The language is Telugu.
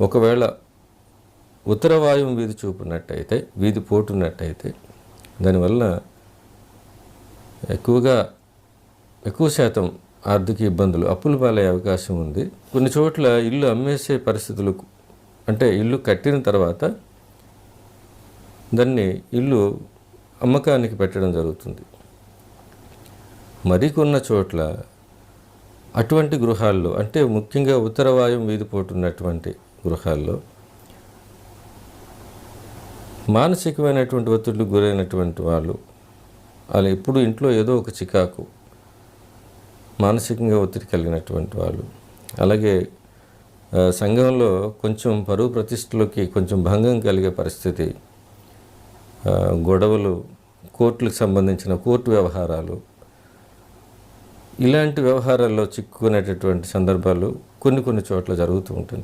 ఒకవేళ ఉత్తరవాయువు వీధి చూపున్నట్టయితే వీధి పోటున్నట్టయితే దానివల్ల ఎక్కువగా ఎక్కువ శాతం ఆర్థిక ఇబ్బందులు అప్పులు పాలయ్యే అవకాశం ఉంది. కొన్ని చోట్ల ఇల్లు అమ్మేసే పరిస్థితులు అంటే ఇల్లు కట్టిన తర్వాత దాన్ని ఇల్లు అమ్మకానికి పెట్టడం జరుగుతుంది. మరికొన్న చోట్ల అటువంటి గృహాల్లో అంటే ముఖ్యంగా ఉత్తరవాయువు వీధి పోటున్నటువంటి గృహాల్లో మానసికమైనటువంటి ఒత్తిడికి గురైనటువంటి వాళ్ళు వాళ్ళు ఎప్పుడు ఇంట్లో ఏదో ఒక చికాకు మానసికంగా ఒత్తిడి కలిగినటువంటి వాళ్ళు అలాగే సంఘంలో కొంచెం పరువు ప్రతిష్టలోకి కొంచెం భంగం కలిగే పరిస్థితి గొడవలు కోర్టులకు సంబంధించిన కోర్టు వ్యవహారాలు ఇలాంటి వ్యవహారాల్లో చిక్కుకునేటటువంటి సందర్భాలు కొన్ని కొన్ని చోట్ల జరుగుతూ ఉంటుంది.